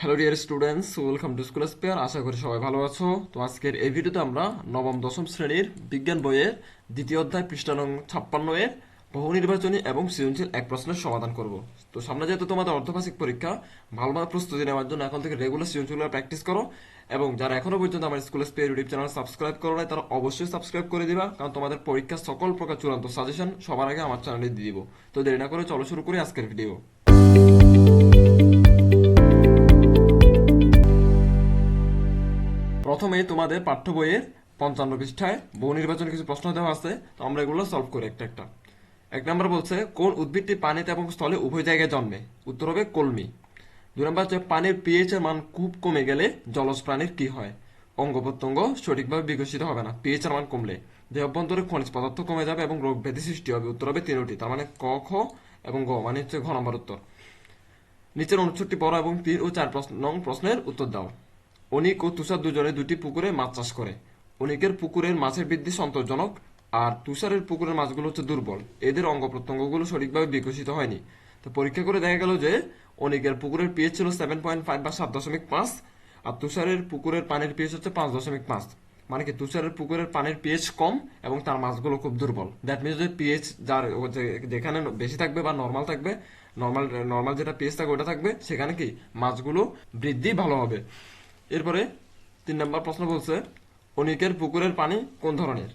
Hello dear students welcome to school spare আশা করি সবাই ভালো আছো। তো আজকের এই ভিডিওতে আমরা নবম, দশম শ্রেণির বিজ্ঞান বইয়ের দ্বিতীয় অধ্যায় পৃষ্ঠা নং ছাপ্পান্ন এর বহু নির্বাচনী এবং সৃজনশীল এক প্রশ্নের সমাধান করব। তো সামনে যেহেতু তোমাদের অর্ধবার্ষিক পরীক্ষা, ভালোভাবে প্রস্তুতি নেওয়ার জন্য এখন থেকে রেগুলার সৃজনশীল প্র্যাকটিস করো এবং যারা এখনও পর্যন্ত আমার school spare YouTube channel subscribe করো নাই, তারা অবশ্যই সাবস্ক্রাইব করে দিবা, কারণ তোমাদের পরীক্ষার সকল প্রকার চূড়ান্ত সাজেশন সবার আগে আমার চ্যানেলে দিয়ে দিব। তো দেরি না করে চলো শুরু করি আজকের ভিডিও প্রথমে তোমাদের পাঠ্য বইয়ের পঞ্চান্ন পৃষ্ঠায় বহু নির্বাচনে কিছু প্রশ্ন দেওয়া আছে, তো আমরা এগুলো সলভ করি একটা একটা। এক নম্বর বলছে, কোন উদ্ভিদটি পানিতে এবং স্থলে উভয় জায়গায় জন্মে? উত্তর হবে কলমি। দুই নম্বর হচ্ছে, পানির পিএইচ এর মান খুব কমে গেলে জলজ প্রাণীর কি হয়? অঙ্গ প্রত্যঙ্গ সঠিকভাবে বিকশিত হবে না পিএইচ এর মান কমলে। দেহ অভ্যন্তরে খনিজ পদার্থ কমে যাবে এবং রোগ ব্যাধি সৃষ্টি হবে, উত্তর হবে তিনটি, তার মানে ক, খ এবং গ মানে হচ্ছে ঘ নম্বর উত্তর। নিচের অনুচ্ছেদটি পড়ো এবং তিন ও চার প্রশ্ন প্রশ্নের উত্তর দাও। অনিক ও তুষার দুজনে দুটি পুকুরে মাছ চাষ করে। অনিকের পুকুরের মাছের বৃদ্ধি সন্তোষজনক, আর তুষারের পুকুরের মাছগুলো হচ্ছে দুর্বল। এদের অঙ্গ প্রত্যঙ্গগুলো সঠিকভাবে বিকশিত হয়নি। তো পরীক্ষা করে দেখা গেল যে, অনিকের পুকুরের পিএইচ ছিল সেভেন পয়েন্ট ফাইভ বা সাত দশমিক পাঁচ, আর তুষারের পুকুরের পানির পিএইচ হচ্ছে পাঁচ দশমিক পাঁচ। মানে কি, তুষারের পুকুরের পানির পিএইচ কম এবং তার মাছগুলো খুব দুর্বল। দ্যাট মিনস যে পিএইচ যার যেখানে বেশি থাকবে বা নর্মাল থাকবে নর্মাল নর্মাল যেটা পিএইচ থাকবে ওটা থাকবে, সেখানে কি মাছগুলো বৃদ্ধি ভালো হবে। এরপরে তিন নম্বর প্রশ্ন বলছে, অনিকের পুকুরের পানি কোন ধরনের?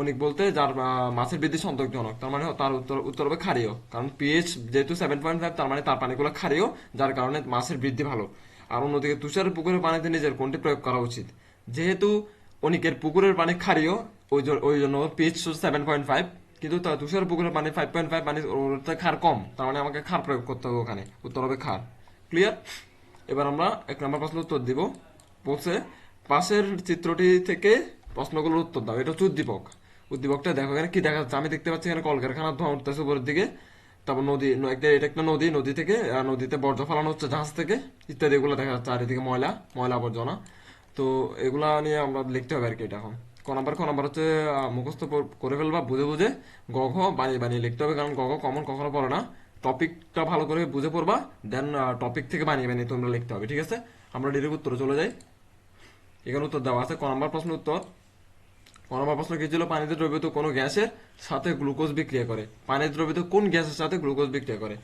অনিক বলতে যার মাছের বৃদ্ধি সন্তোষজনক, তার মানে তার উত্তর উত্তর হবে ক্ষারীয়। কারণ পিএইচ যেহেতু সেভেন পয়েন্ট ফাইভ তার মানে তার পানিগুলো ক্ষারীয়, যার কারণে মাছের বৃদ্ধি ভালো। আর অন্যদিকে তুষারের পুকুরের পানিতে নিজের কোনটি প্রয়োগ করা উচিত? যেহেতু অনিকের পুকুরের পানি ক্ষারীয়, ওই ওই জন্য পিএইচ সেভেন পয়েন্ট ফাইভ কিন্তু তার তুষারের পুকুরের পানি ফাইভ পয়েন্ট ফাইভ পানি ক্ষার কম, তার মানে আমাকে ক্ষার প্রয়োগ করতে হবে ওখানে। উত্তর হবে ক্ষার। ক্লিয়ার এবার আমরা এক নম্বর প্রশ্ন উত্তর দিব। বলছে, পাশের চিত্রটি থেকে প্রশ্নগুলোর উত্তর দাও। এটা হচ্ছে উদ্দীপক। উদ্দীপকটা দেখো এখানে কি দেখা যাচ্ছে? আমি দেখতে পাচ্ছি এখানে কলকারখানার ধোঁয়া উঠতেছে উপরের দিকে। তারপর নদী একটা এটা একটা নদী নদী থেকে নদীতে বর্জ্য ফেলানো হচ্ছে জাহাজ থেকে। ইত্যাদি এগুলো দেখা যাচ্ছে। চারিদিকে ময়লা ময়লা আবর্জনা। তো এগুলা নিয়ে আমরা লিখতে হবে আর কি এটা এখন। ক নাম্বার ক নাম্বার হচ্ছে মুখস্থ করে ফেলবা, বুঝে বুঝে গ বানিয়ে বানিয়ে লিখতে হবে। কারণ গ, ঘ কমন কখনো পড়ে না। টপিকটা ভালো করে বুঝে পড়বা, দেন টপিক থেকে বানিয়ে বানিয়ে তোমরা লিখতে হবে, ঠিক আছে? আমরা ডিরেক্ট উত্তরে চলে যাই। এখানে উত্তর দেওয়া আছে ক নাম্বার প্রশ্ন উত্তর। ক নাম্বার প্রশ্ন কি ছিল? পানিতে দ্রবীভূত কোনো গ্যাসের সাথে গ্লুকোজ বিক্রিয়া করে। পানিতে দ্রবীভূত কোন গ্যাসের সাথে গ্লুকোজ বিক্রিয়া করে?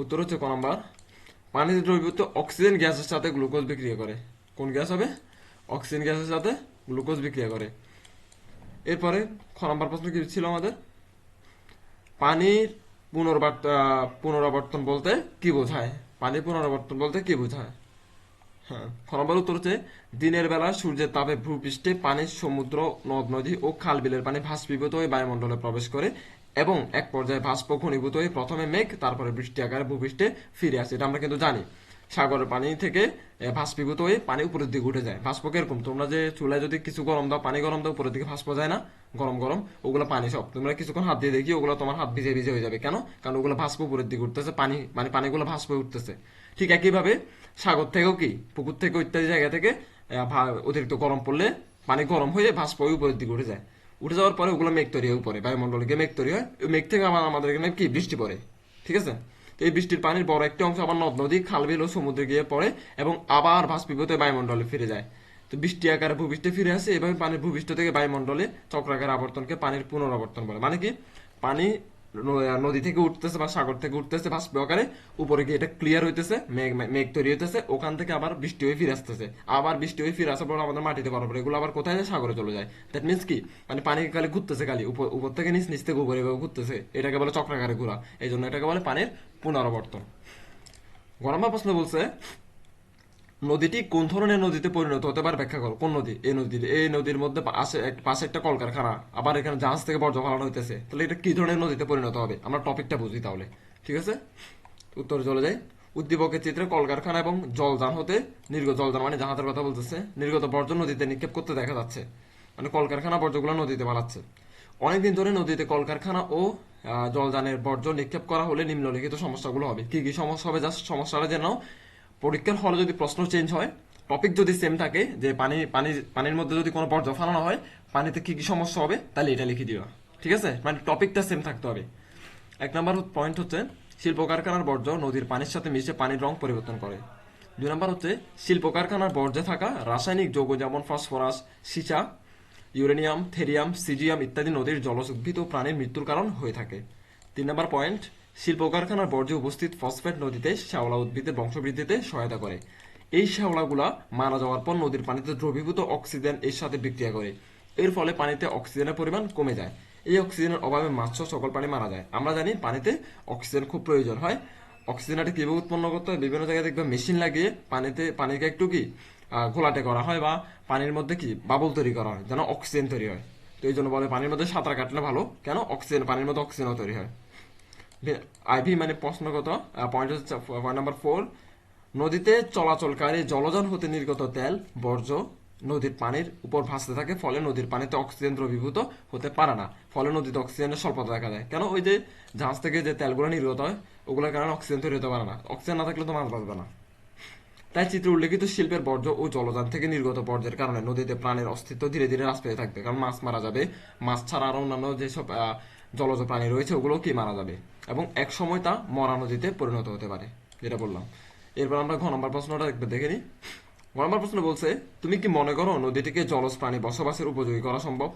উত্তর হচ্ছে ক নাম্বার পানিতে দ্রবীভূত অক্সিজেন গ্যাসের সাথে গ্লুকোজ বিক্রিয়া করে। কোন গ্যাস হবে? অক্সিজেন গ্যাসের সাথে গ্লুকোজ বিক্রিয়া করে। এরপরে খ নাম্বার প্রশ্ন কি ছিল আমাদের? পানির পুনর্বার্ত পুনরাবর্তন বলতে কি বোঝায়? পানির পুনরাবর্তন বলতে কি বোঝায়? হ্যাঁ। খ নম্বর উত্তর হচ্ছে, দিনের বেলা সূর্যের তাপে ভূপৃষ্ঠে পানির সমুদ্র, নদ, নদী ও খাল বিলের পানি ভাস্পীভূত হয়ে বায়ুমণ্ডলে প্রবেশ করে এবং এক পর্যায়ে ভাস্প ঘনীভূত হয়ে প্রথমে মেঘ, তারপরে বৃষ্টি আকারে ভূপৃষ্ঠে ফিরে আসে। এটা আমরা কিন্তু জানি। সাগরের পানি থেকে ভাস্পীভূত হয়ে পানি উপরের দিকে উঠে যায়। ভাস্প কীরকম? তোমরা যে চুলায় যদি কিছু গরম দাও, পানি গরম দাও, উপরের দিকে ভাস্প যায় না? গরম গরম, ওগুলো পানি সব। তোমরা কিছুক্ষণ হাত দিয়ে দেখি, ওগুলো তোমার হাত ভিজে ভিজে হয়ে যাবে। কেন? কারণ ওগুলো ভাস্প উপরের দিকে উঠতেছে, পানি মানে পানিগুলো ভাস্প উঠতেছে। ঠিক একইভাবে সাগর থেকেও কি, পুকুর থেকে ইত্যাদি জায়গা থেকে অতিরিক্ত গরম পড়লে পানি গরম হয়ে ভাস্প উপরের দিকে উঠে যায়। উঠে যাওয়ার পরে ওগুলো মেঘ তৈরি হয়ে উপরে বায়ুমণ্ডলে গিয়ে মেঘ তৈরি হয়। ওই মেঘ থেকে আবার আমাদের এখানে কি, বৃষ্টি পড়ে, ঠিক আছে? তো এই বৃষ্টির পানির বড় একটি অংশ আবার নদ নদী, খাল, বিল ও সমুদ্রে গিয়ে পড়ে এবং আবার হয়ে বায়ুমণ্ডলে ফিরে যায়। তো বৃষ্টি আকারে ভূপৃষ্ঠে ফিরে আসে, এভাবে পানির ভূপৃষ্ঠ থেকে বায়ুমণ্ডলে চক্রাকার আবর্তনকে পানির পুনরাবর্তন বলে। মানে কি? পানি নদী থেকে উঠতেছে বা সাগর থেকে উঠতেছে ভাস্প উপরে গিয়ে এটা ক্লিয়ার হইতেছে, মেঘ মেঘ তৈরি হইতেছে, ওখান থেকে আবার বৃষ্টি হয়ে ফিরে আসতেছে। আবার বৃষ্টি হয়ে ফিরে আসার পর আমাদের মাটিতে বরফ এগুলো আবার কোথায় যায়? সাগরে চলে যায়। দ্যাট মিনস কি? মানে পানি খালি ঘুরতেছে খালি, উপর উপর থেকে নিচ নিচ থেকে উপরে ঘুরতেছে। এটাকে বলে চক্রাকারে ঘোরা এই জন্য এটাকে বলে পানির পুনরাবর্তন। গরমা প্রশ্ন বলছে নদীটি কোন ধরনের নদীতে পরিণত হতে পারে ব্যাখ্যা করো। কোন নদী? এই নদীর এই নদীর মধ্যে পাশে এক- পাশে একটা কলকারখানা। আবার এখানে জাহাজ থেকে বর্জ্য ফেলানো হইতেছে। তাহলে এটা কি ধরনের নদীতে পরিণত হবে? আমরা টপিকটা বুঝি তাহলে। ঠিক আছে? উত্তরে চলে যাই। উদ্দীপকের চিত্রে কলকারখানা এবং জলযান হতে নির্গত জলযান মানে জাহাজের কথা বলতেছে। নির্গত বর্জ্য নদীতে নিক্ষেপ করতে দেখা যাচ্ছে। মানে কলকারখানা বর্জ্যগুলো নদীতে পালাচ্ছে অনেকদিন ধরে নদীতে কলকারখানা ও জলযানের বর্জ্য নিক্ষেপ করা হলে নিম্নলিখিত সমস্যাগুলো হবে। কি কি সমস্যা হবে? জাস্ট সমস্যাটা যেন পরীক্ষার হলে যদি প্রশ্ন চেঞ্জ হয় টপিক যদি সেম থাকে, যে পানি পানি, পানির মধ্যে যদি কোনো বর্জ্য ফালানো হয়, পানিতে কি কি সমস্যা হবে, তাহলে এটা লিখে দিবা। ঠিক আছে? মানে টপিকটা সেম থাকতে হবে। এক নম্বর পয়েন্ট হচ্ছে শিল্প কারখানার বর্জ্য নদীর পানির সাথে মিশে পানির রং পরিবর্তন করে। দুই নম্বর হচ্ছে শিল্প কারখানার বর্জ্যে থাকা রাসায়নিক যৌগ যেমন ফসফরাস সীসা ইউরেনিয়াম, থেরিয়াম, সিজিয়াম ইত্যাদি নদীর জলজ উদ্ভিদ ও প্রাণীর মৃত্যুর কারণ হয়ে থাকে। তিন নম্বর পয়েন্ট শিল্প কারখানার বর্জ্যে উপস্থিত ফসফেট নদীতে শ্যাওলা উদ্ভিদের বংশবৃদ্ধিতে সহায়তা করে। এই শ্যাওলাগুলা মারা যাওয়ার পর নদীর পানিতে দ্রবীভূত অক্সিজেন এর সাথে বিক্রিয়া করে। এর ফলে পানিতে অক্সিজেনের পরিমাণ কমে যায়। এই অক্সিজেনের অভাবে মাছ সকল প্রাণী মারা যায়। আমরা জানি পানিতে অক্সিজেন খুব প্রয়োজন হয়। অক্সিজেনটা কীভাবে উৎপন্ন করতে হয়? বিভিন্ন জায়গায় দেখবে মেশিন লাগিয়ে পানিতে, পানিকে একটু কি ঘোলাটে করা হয় বা পানির মধ্যে কি বাবল তৈরি করা হয়, যেন অক্সিজেন তৈরি হয়। তো এই জন্য বলে পানির মধ্যে সাঁতার কাটলে ভালো। কেন? অক্সিজেন, পানির মধ্যে অক্সিজেনও তৈরি হয়। আইভি মানে প্রশ্নগত পয়েন্ট হচ্ছে নাম্বার ফোর নদীতে চলাচলকারী জলযান হতে নির্গত তেল, বর্জ্য নদীর পানির উপর ভাসতে থাকে, ফলে নদীর পানিতে অক্সিজেন দ্রবীভূত হতে পারে না। ফলে নদীতে অক্সিজেনের স্বল্পতা দেখা যায় কেন? ওই যে জাহাজ থেকে যে তেলগুলো নির্গত হয়, ওগুলোর কারণে অক্সিজেন তৈরি হতে পারে না। অক্সিজেন না থাকলে তো মাছ বাঁচবে না। তাই চিত্রে উল্লেখিত শিল্পের বর্জ্য ও জলযান থেকে নির্গত বর্জ্যের কারণে নদীতে প্রাণের অস্তিত্ব ধীরে ধীরে হ্রাস পেয়ে থাকবে। কারণ মাছ মারা যাবে। মাছ ছাড়া আরও অন্যান্য যেসব জলজ প্রাণী রয়েছে ওগুলো কি মারা যাবে? এবং এক সময় তা মরা নদীতে পরিণত হতে পারে, যেটা বললাম। এরপর আমরা ঘ নম্বর প্রশ্নটা একবার দেখে নিই। ঘ নম্বর প্রশ্ন বলছে, তুমি কি মনে করো নদীটিকে জলজ প্রাণী বসবাসের উপযোগী করা সম্ভব?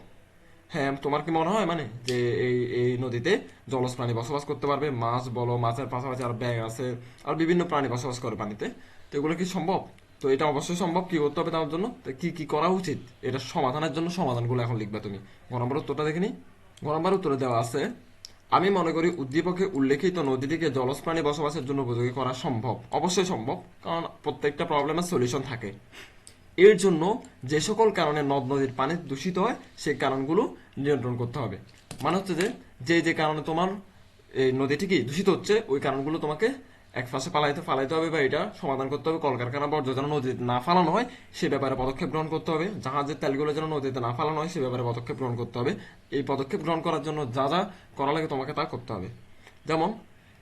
হ্যাঁ তোমার কি মনে হয় মানে? যে এই এই নদীতে জলজ প্রাণী বসবাস করতে পারবে? মাছ বলো, মাছের পাশাপাশি আর ব্যাগ আছে, আর বিভিন্ন প্রাণী বসবাস করে পানিতে। তো এগুলো কি সম্ভব? তো এটা অবশ্যই সম্ভব, কি করতে হবে তার জন্য? তো কি কি করা উচিত? এটা সমাধানের জন্য সমাধানগুলো এখন লিখবে তুমি। নম্বর উত্তরটা দেখে নি ঘ নম্বর উত্তরে দেওয়া আছে। আমি মনে করি উদ্দীপকে উল্লেখিত নদীটিকে জলজ প্রাণী বসবাসের জন্য উপযোগী করা সম্ভব। অবশ্যই সম্ভব, কারণ প্রত্যেকটা প্রবলেমের সলিউশন থাকে। এর জন্য যে সকল কারণে নদ নদীর পানি দূষিত হয়, সেই কারণগুলো নিয়ন্ত্রণ করতে হবে। মানে হচ্ছে যে যে যে কারণে তোমার এই নদীটি কি দূষিত হচ্ছে, ওই কারণগুলো তোমাকে এক পাশে পালাইতে ফালাইতে হবে বা এটা সমাধান করতে হবে। কলকারখানা বর্জ্য যেন নদীতে না ফালানো হয়, সে ব্যাপারে পদক্ষেপ গ্রহণ করতে হবে। জাহাজের তেলগুলো যেন নদীতে না ফালানো হয়, সে ব্যাপারে পদক্ষেপ গ্রহণ করতে হবে। এই পদক্ষেপ গ্রহণ করার জন্য যা যা করা লাগে তোমাকে তা করতে হবে। যেমন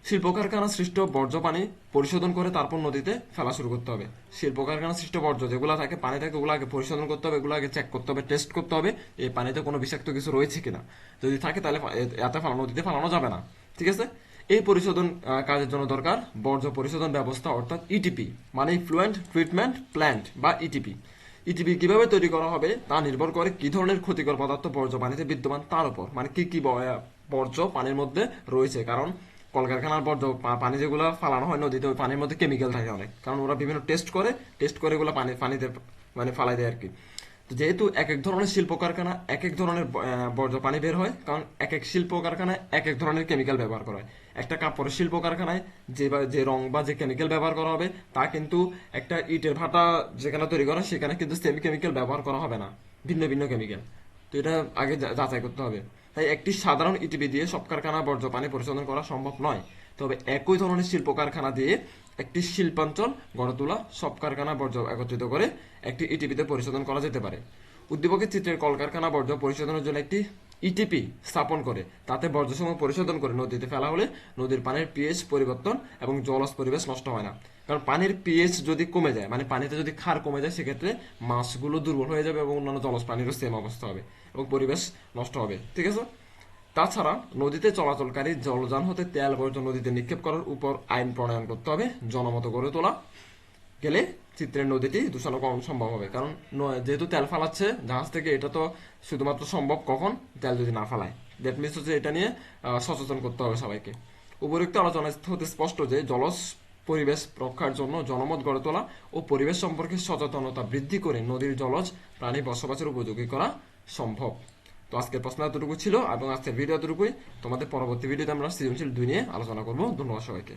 শিল্প কারখানা সৃষ্ট বর্জ্য পানি পরিশোধন করে তারপর নদীতে ফেলা শুরু করতে হবে। শিল্প কারখানা সৃষ্ট বর্জ্য যেগুলো থাকে, পানি থাকে, ওগুলো আগে পরিশোধন করতে হবে, এগুলো আগে চেক করতে হবে টেস্ট করতে হবে। এই পানিতে কোনো বিষাক্ত কিছু রয়েছে কিনা? যদি থাকে, তাহলে এতে ফালানো নদীতে ফালানো যাবে না। ঠিক আছে? এই পরিশোধন কাজের জন্য দরকার বর্জ্য পরিশোধন ব্যবস্থা, অর্থাৎ ইটিপি মানে ফ্লুয়েন্ট ট্রিটমেন্ট প্ল্যান্ট বা ইটিপি ইটিপি কীভাবে তৈরি করা হবে তা নির্ভর করে কি ধরনের ক্ষতিকর পদার্থ বর্জ্য পানিতে বিদ্যমান তার উপর মানে কি কি বর্জ্য পানির মধ্যে রয়েছে। কারণ কলকারখানার বর্জ্য পানি যেগুলো ফালানো হয় নদীতে, ওই পানির মধ্যে কেমিক্যাল থাকে অনেক। কারণ ওরা বিভিন্ন টেস্ট করে টেস্ট করে এগুলো পানি, পানিতে মানে ফালাই দেয় আর কি। যেহেতু এক এক ধরনের শিল্প কারখানা, এক এক ধরনের বর্জ্য পানি বের হয়, কারণ এক এক শিল্প কারখানায় এক এক ধরনের কেমিক্যাল ব্যবহার করা হয়। একটা কাপড়ের শিল্প কারখানায় যে যে রং বা যে কেমিক্যাল ব্যবহার করা হবে, তা কিন্তু একটা ইটের ভাটা যেখানে তৈরি করা, সেখানে কিন্তু সেম কেমিক্যাল ব্যবহার করা হবে না। ভিন্ন ভিন্ন কেমিক্যাল তো এটা আগে যাচাই করতে হবে। তাই একটি সাধারণ ইটিপি দিয়ে সব কারখানা বর্জ্য পানি পরিশোধন করা সম্ভব নয়। তবে একই ধরনের শিল্প কারখানা দিয়ে একটি শিল্পাঞ্চল গড়ে তোলা সব কারখানা বর্জ্য একত্রিত করে একটি ইটিপিতে পরিশোধন করা যেতে পারে। উদ্দীপকের চিত্রের কলকারখানা বর্জ্য পরিশোধনের জন্য একটি ইটিপি স্থাপন করে। তাতে বর্জ্যসমূহ পরিশোধন করে নদীতে ফেলা হলে নদীর পানির পিএইচ পরিবর্তন এবং জলজ পরিবেশ নষ্ট হয় না। কারণ পানির পিএইচ যদি কমে যায় মানে পানিতে যদি ক্ষার কমে যায়, সেক্ষেত্রে মাছগুলো দুর্বল হয়ে যাবে এবং অন্যান্য জলজ প্রাণীরও সেম অবস্থা হবে। এবং পরিবেশ নষ্ট হবে, ঠিক আছে? তাছাড়া নদীতে চলাচলকারী জলযান হতে তেল বর্জ্য নদীতে নিক্ষেপ করার উপর আইন প্রণয়ন করতে হবে, জনমত গড়ে তোলা। গেলে চিত্রের নদীটি দূষণ কম সম্ভব হবে, কারণ যেহেতু তেল ফালাচ্ছে, জাহাজ থেকে এটা তো শুধুমাত্র সম্ভব কখন? তেল যদি না ফালায়। দ্যাট মিনস হচ্ছে এটা নিয়ে সচেতন করতে হবে সবাইকে। উপরোক্ত আলোচনা হতে স্পষ্ট যে জলজ পরিবেশ রক্ষার জন্য জনমত গড়ে তোলা ও পরিবেশ সম্পর্কে সচেতনতা বৃদ্ধি করে নদীর জলজ প্রাণী বসবাসের উপযোগী করা সম্ভব। তো আজকের প্রশ্ন এতটুকু ছিল এবং আজকের ভিডিও এতটুকুই। তোমাদের পরবর্তী ভিডিওতে আমরা সৃজনশীল দুই নিয়ে আলোচনা করব। ধন্যবাদ সবাইকে।